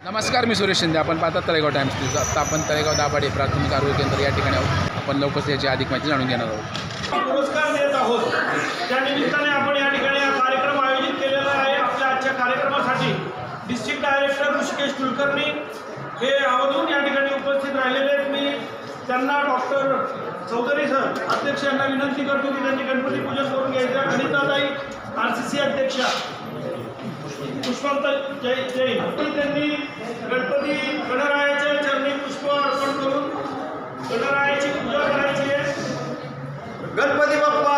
नमस्कार मी सुरेश शिंदे. आपण पाहतात तळेगाव टाइम्स न्यूज आता आपण तळेगाव दाभाडे प्राथमिक आरोग्य केंद्र या ठिकाणी आहोत. आपण लवकरच याची अधिक माहिती जाणून घेणार आहोत. पुरस्कार देत आहोत. त्या निमित्ताने आपण या ठिकाणी हा कार्यक्रम आयोजित केलेला आहे. आपल्या आजच्या कार्यक्रमासाठी डिस्ट्रिक्ट डायरेक्टर ऋषिकेश कुलकर्णी हे अवधून या ठिकाणी उपस्थित राहिलेले आहेत. मी त्यांना डॉक्टर चौधरी सर अध्यक्ष यांना विनंती करतो की त्यांनी गणपती पूजन करून घ्यायचं. अनिताताई आर सी सी अध्यक्षा. पुष्पांता जय जैन त्यांनी गणपती गणरायाच्या चरणी पुष्प अर्पण करून गणरायाची पूजा करायची आहे. गणपती बाप्पा!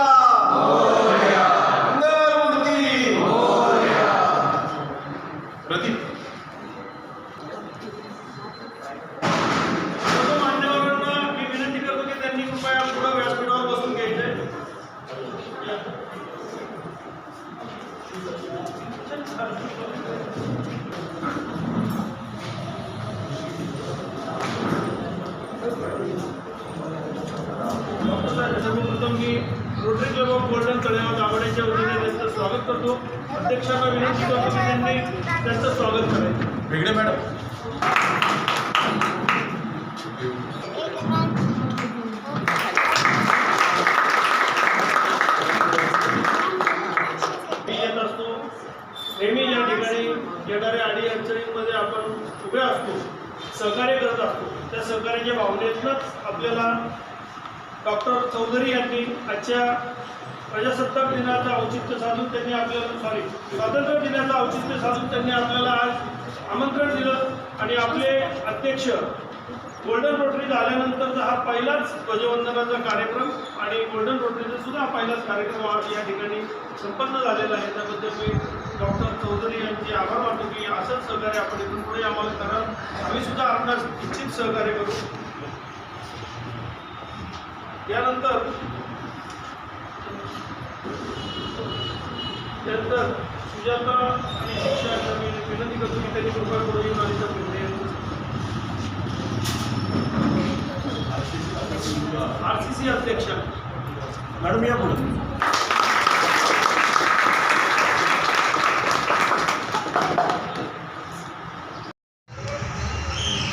प्रदीप सर्वप्रथम मी Rotary club of golden Talegaon दाभाड्याच्या वतीने त्यांचं स्वागत करतो. अध्यक्षांना विनंती करतो की त्यांनी त्यांचं स्वागत करायचं. वेगळे मॅडम. नेहमी या ठिकाणी येणाऱ्या अडी अडचणींमध्ये आपण उभे असतो सहकार्य करत असतो. त्या सहकार्याच्या भावनेतूनच आपल्याला डॉक्टर चौधरी यांनी आजच्या प्रजासत्ताक दिनाचं औचित्य साधून त्यांनी आपल्याला सॉरी स्वातंत्र्य दिनाचं औचित्य साधून त्यांनी आपल्याला आज आमंत्रण दिलं. आणि आपले अध्यक्ष गोल्डन रोटरी झाल्यानंतरचा हा पहिलाच ध्वजवंदनाचा कार्यक्रम आणि गोल्डन रोटरीचा सुद्धा हा पहिलाच कार्यक्रम आज या ठिकाणी संपन्न झालेला आहे. त्याबद्दल मी डॉक्टर चौधरी यांचे आभार मानतो की असंच सहकार्य आपण इथून पुढे आम्हाला करा आम्ही सुद्धा आपणास निश्चित सहकार्य करू. यानंतर त्यानंतर सुजाता आणि शिक्षा यांना मी विनंती करतो की त्यांनी कृपया करून येऊन आणि त्या आर सी सी अध्यक्ष. मॅडम या पुढे.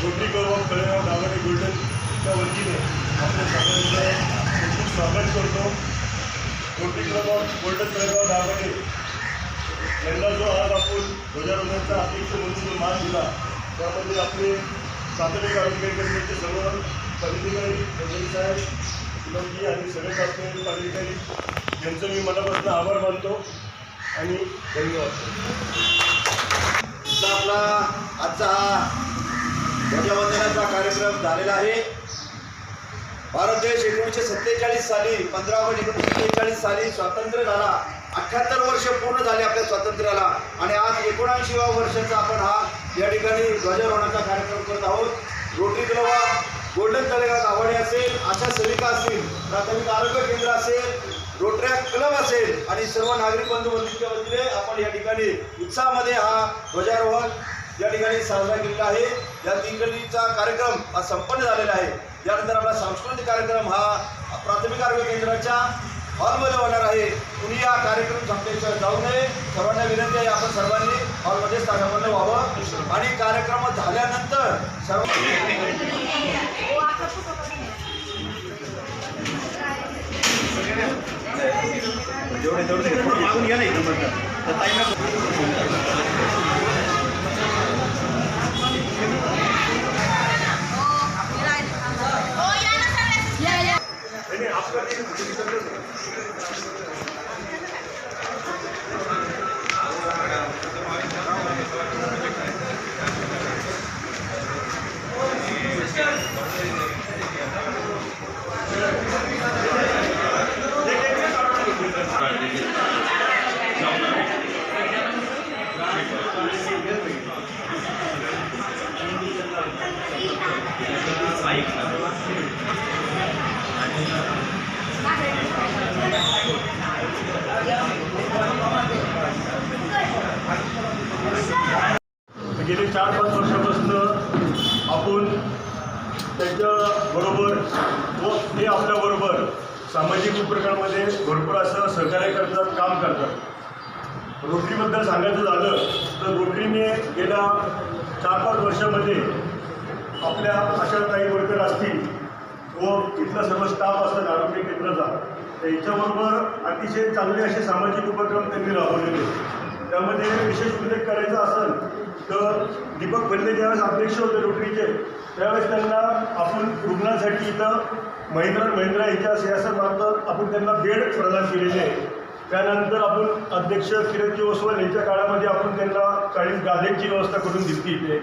Rotary club of Talegaon Dabhade गोल्डनच्या वतीने आपल्या सगळ्यांचं खूप स्वागत करतो. Rotary club golden Talegaon Dabhade. यांना जो आज आपण ध्वजारोहणाचा अध्यक्ष म्हणून मान दिला त्यामध्ये आपले प्राथमिक आरोग्य केंद्राचे सर्व पदाधिकारी चौधरी साहेब शिवजी आणि सगळे शासकीय पदाधिकारी यांचं मी मनापासून आभार मानतो आणि धन्यवाद. आपला आजचा हा ध्वजवंदनाचा कार्यक्रम झालेला आहे. भारत देश एकोणीसशे सत्तेचाळीस साली पंधरा ऑगस्ट एकोणीसशे सत्तेचाळीस साली स्वातंत्र्य झाला. अठ्ठ्याहत्तर वर्ष पूर्ण झाले आपल्या स्वातंत्र्याला. आणि आज एकोणऐंशीवा वर्षाचा आपण हा या ठिकाणी ध्वजारोहणाचा कार्यक्रम करत आहोत. Rotary club golden Talegaon Dabhade असेल आशा सेविका असतील प्राथमिक आरोग्य केंद्र असेल रोटऱ्या क्लब असेल आणि सर्व नागरिक बंधू बंधूंच्या वतीने आपण या ठिकाणी उत्साहामध्ये हा ध्वजारोहण या ठिकाणी साजरा केलेला आहे. या तिकडीचा कार्यक्रम हा संपन्न झालेला आहे. यानंतर आपला सांस्कृतिक कार्यक्रम हा प्राथमिक आरोग्य केंद्राच्या हॉलमध्ये होणार आहे कुणी या कार्यक्रम संपल्याशिवाय जाऊ नये सर्वांना विनंती आहे आपण सर्वांनी हॉलमध्ये स्थानापन्न व्हावं आणि कार्यक्रम झाल्यानंतर सर्व जेवढे तेवढे थोडं मागून नाही गेले त्याच्याबरोबर व ते आपल्याबरोबर सामाजिक उपक्रमामध्ये भरपूर असं सहकार्य करतात काम करतात. रोटरीबद्दल सांगायचं झालं तर रोटरीने गेल्या चार पाच वर्षामध्ये आपल्या अशा काही वर्कर असतील व इथला सर्व स्टाफ असतात आरोग्य केंद्राचा तर याच्याबरोबर अतिशय चांगले असे सामाजिक उपक्रम त्यांनी राबवलेले. त्यामध्ये विशेष उल्लेख करायचा असेल तर दीपक बल्ले ज्यावेळेस अध्यक्ष होते रोटरीचे त्यावेळेस त्यांना आपण रुग्णांसाठी इथं महिंद्रा महिंद्रा यांच्या सियासतमार्फत आपण त्यांना बेड प्रदान केलेले आहे. त्यानंतर आपण अध्यक्ष किरणजी ओसवाल यांच्या काळामध्ये आपण त्यांना चाळीस गाद्यांची व्यवस्था करून दिली इथे.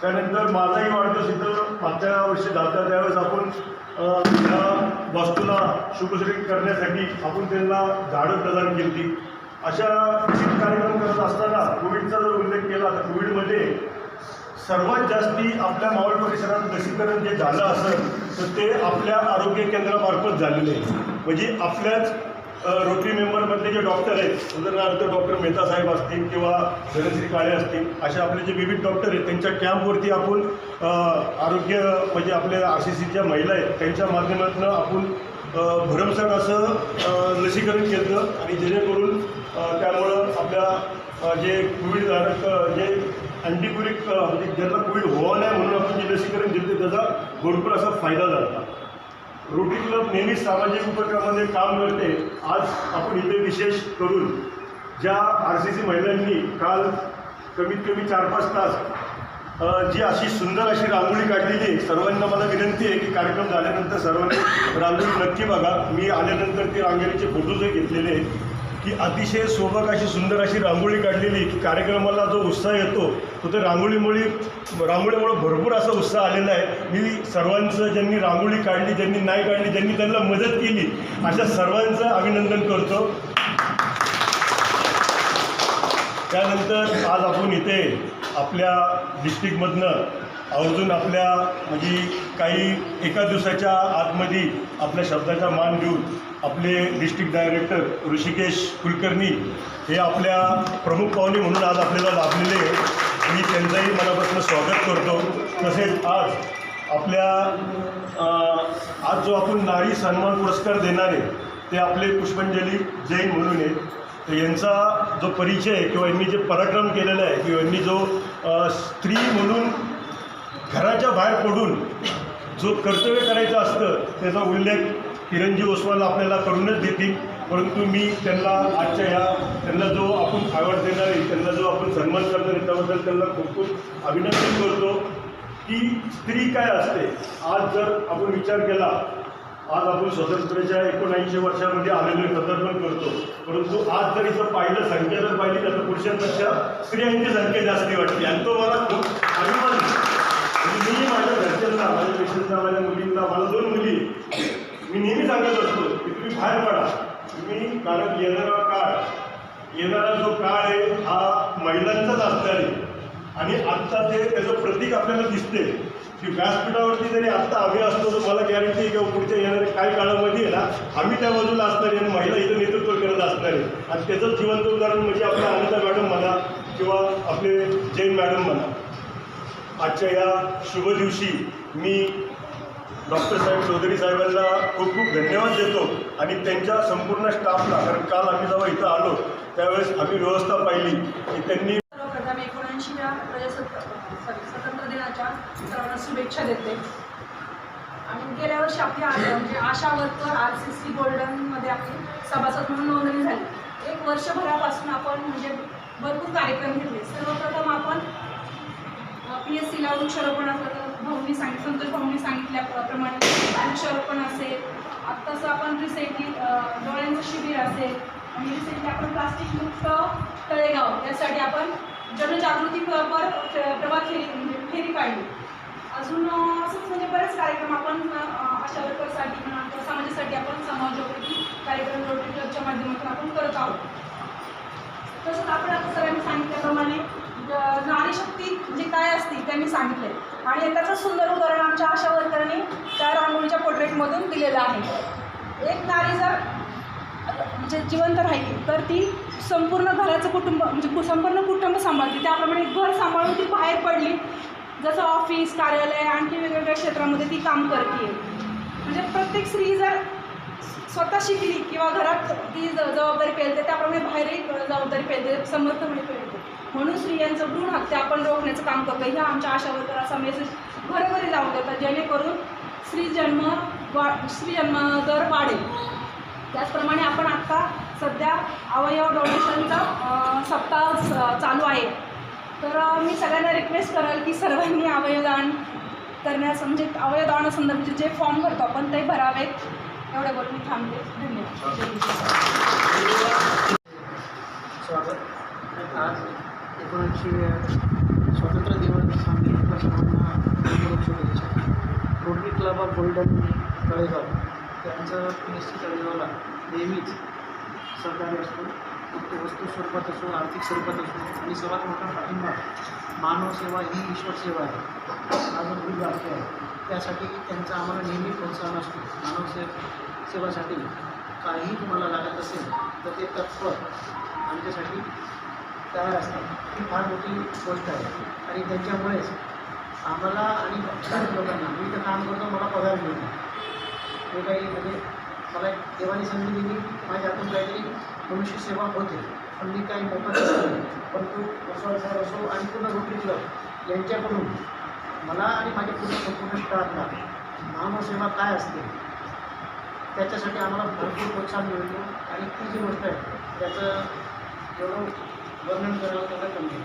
त्यानंतर माझाही वाढदिवस इथं मागच्या वर्षी झाला त्यावेळेस आपण अ, या वस्तूला शुभश्री करण्यासाठी आपण त्यांना झाडं प्रदान केली. अशा विविध कार्यक्रम करत असताना कोविडचा जर उल्लेख केला तर कोविडमध्ये सर्वात जास्ती आपल्या मावळ परिसरात लसीकरण जे झालं असेल तर ते आपल्या आरोग्य केंद्रामार्फत झालेलं आहे. म्हणजे आपल्याच रोटरी मेंबरमधले जे डॉक्टर आहेत उदाहरणार्थ डॉक्टर मेहता साहेब असतील किंवा धनश्री काळे असतील असे आपले जे विविध डॉक्टर आहेत त्यांच्या कॅम्पवरती आपण आरोग्य म्हणजे आपल्या आर सी सीच्या महिला आहेत त्यांच्या माध्यमातून आपण भरमसाठ असं लसीकरण केलं आणि जेणेकरून त्यामुळं आपल्या जे कोविडधारक अ, जे अँटीकोविड म्हणजे ज्यांना कोविड होऊ नये म्हणून आपण जे लसीकरण दिलं त्याचा भरपूर असा फायदा झाला. रोटरी क्लब नेहमी सामाजिक उपक्रमामध्ये काम करते. आज आपण इथे विशेष करून ज्या आर सी सी महिलांनी काल कमीत कमी चार पाच तास जी अशी सुंदर अशी रांगोळी काढलेली आहे सर्वांना मला विनंती आहे की कार्यक्रम झाल्यानंतर सर्वांनी रांगोळी नक्की बघा. मी आल्यानंतर ते रांगोळीचे फोटोजही घेतलेले आहेत. की अतिशय सोबत अशी सुंदर अशी रांगोळी काढलेली की कार्यक्रमाला जो उत्साह येतो तो ते रांगोळीमुळे रांगोळीमुळे भरपूर असा उत्साह आलेला आहे. मी सर्वांचं ज्यांनी रांगोळी काढली ज्यांनी नाही काढली ज्यांनी त्यांना मदत केली अशा सर्वांचं अभिनंदन करतो. त्यानंतर आज आपण इथे आपल्या डिस्ट्रिक्टमधनं आवर्जून आपल्या म्हणजे काही एका दिवसाच्या आतमध्ये आपल्या शब्दाचा मान देऊन आपले डिस्ट्रिक्ट डायरेक्टर ऋषिकेश कुलकर्णी हे आपल्या प्रमुख पाहुणे म्हणून आज आपल्याला लाभलेले आहे मी त्यांचंही मनापासून स्वागत करतो. तसेच आज आपल्या आज जो आपण नारी सन्मान पुरस्कार देणारे ते आपले पुष्पांजली जैन म्हणून आहेत. तर यांचा जो परिचय किंवा यांनी जे पराक्रम केलेला आहे किंवा यांनी जो स्त्री म्हणून घराच्या बाहेर पडून जो कर्तव्य करायचं असतं त्याचा उल्लेख किरणजी ओसवाल आपल्याला करूनच देतील. परंतु मी त्यांना आजच्या ह्या त्यांना जो आपण आवड देणार आहे त्यांना जो आपण सन्मान करणार आहे त्याबद्दल त्यांना खूप खूप अभिनंदन करतो की स्त्री काय असते. आज जर आपण विचार केला आज आपण स्वातंत्र्याच्या एकोणऐंशी वर्षामध्ये आलेलो प्रदर्शन करतो. परंतु आज जर इथं पाहिलं संख्या जर पाहिली तर पुरुषांपेक्षा स्त्रियांची संख्या जास्ती वाटते. आणि तो मला खूप अभिमान मी माझ्या घरच्यांना माझ्या पेशंटला माझ्या मुलींना मला दोन मुली. मी नेहमी सांगत असतो की तुम्ही बाहेर पडा. तुम्ही कारण येणारा काळ येणारा जो काळ आहे हा महिलांचाच असणार. आहे आणि आत्ता ते त्याचं प्रतीक आपल्याला दिसते की व्यासपीठावरती जरी आत्ता आम्ही असतो तर मला गॅरंटी आहे किंवा पुढच्या येणाऱ्या काही काळामध्ये आहे ना आम्ही त्या बाजूला असणार आहे आणि महिला इथं नेतृत्व करत असणार. आहे आणि त्याचं जिवंत उदाहरण म्हणजे आपल्या अनिता मॅडम म्हणा किंवा आपले जैन मॅडम म्हणा. आजच्या या शुभ दिवशी मी डॉक्टर साहेब चौधरी साहेबांना खूप खूप धन्यवाद देतो आणि त्यांच्या संपूर्ण स्टाफला कारण काल आम्ही जेव्हा इथं आलो त्यावेळेस आम्ही व्यवस्था पाहिली की त्यांनी सर्वप्रथम एकोणऐंशीव्या प्रजासत्ताक सॉरी स्वतंत्र दिनाच्या सर्वांना शुभेच्छा देते. आणि गेल्या वर्षी आपली म्हणजे ASHA worker R C C गोल्डनमध्ये आपली सभासद म्हणून नोंदणी झाली. एक वर्षभरापासून आपण म्हणजे भरपूर कार्यक्रम घेतले. सर्वप्रथम आपण पी एस सीला वृक्षारोपण असलं तर भाऊनी सांग संतोष भाऊनी सांगितल्याप्रमाणे वृक्षारोपण असेल. आत्ताचं आपण रिसेंटली डोळ्यांचं शिबिर असेल. आणि रिसेंटली आपण प्लास्टिक मुक्त तळेगाव यासाठी आपण जनजागृती प्रभार प्रभात फेरी म्हणजे फेरी काढली. अजून असंच म्हणजे बरेच कार्यक्रम आपण अशा लोकांसाठी म्हणा किंवा समाजासाठी आपण समाजोपयोगी कार्यक्रम रोटरी क्लबच्या माध्यमातून आपण करत आहोत. तसंच आपण आता सगळ्यांनी सांगितल्याप्रमाणे नारीशक्ती म्हणजे काय असते त्यांनी सांगितले. आणि त्याचं सुंदर उदाहरण आमच्या आशा वर्करांनी त्या रांगोळीच्या पोर्ट्रेटमधून दिलेलं आहे. एक नारी जर म्हणजे जिवंत राहिली तर ती संपूर्ण घराचं कुटुंब म्हणजे संपूर्ण कुटुंब सांभाळते. त्याप्रमाणे म्हणजे घर सांभाळून ती बाहेर पडली. जसं ऑफिस कार्यालय आणखी वेगवेगळ्या क्षेत्रामध्ये ती काम करते म्हणजे प्रत्येक स्त्री जर स्वतः शिकली किंवा घरात ती ज- जबाबदारी पेलते त्याप्रमाणे बाहेरही जबाबदारी पेलते. समर्थपणे म्हणजे पेलते म्हणून स्त्रियांचं भ्रूण हत्या आपण रोखण्याचं काम करतो ह्या आमच्या आशा वर्कर असा मेसेज घरोघरी जाऊन देतात जेणेकरून स्त्री जन्म वा स्त्री जन्म दर वाढेल. त्याचप्रमाणे आपण आत्ता सध्या अवयव डोनेशनचा सप्ताह चालू आहे. तर मी सगळ्यांना रिक्वेस्ट करेल की सर्वांनी अवयवदान करण्यास म्हणजे अवयवदानासंदर्भात जे फॉर्म भरतो आपण ते भरावेत. एवढ्या बोलून मी थांबते धन्यवाद. स्वागत. आज एकोणीसशे स्वातंत्र्य दिवस आम्ही आपल्या सर्वांना शुभेच्छा. Rotary club of golden Talegaon त्यांचं सी तळेगावला नेहमीच सहकार्य असतो. मग तो वस्तू स्वरूपात असो आर्थिक स्वरूपात असो आणि सर्वात मोठा पाठिंबा मानव सेवा ही ईश्वर सेवा आहे. माझं खूप वाक्य आहे. त्यासाठी त्यांचा आम्हाला नेहमी प्रोत्साहन असतो. मानव से सेवासाठी काहीही तुम्हाला लागत असेल तर ते तत्पर आमच्यासाठी तयार असतात. ही फार मोठी गोष्ट आहे. आणि त्यांच्यामुळेच आम्हाला आणि काही लोकांना मी तर काम करतो मला पगार मिळतो. हे काही म्हणजे मला एक देवाने संधी दिली माझ्या हातून काहीतरी मनुष्य सेवा होते. पण मी काही मोफत केलं नाही. परंतु असो सर असो आणि पूर्ण रोटरी क्लब यांच्याकडून मला आणि माझ्या पूर्ण संपूर्ण स्टाफला मानवसेवा काय असते त्याच्यासाठी आम्हाला भरपूर प्रोत्साहन मिळतो. आणि ती जी गोष्ट आहे त्याचं एवढं वर्णन करावं त्याला कमी.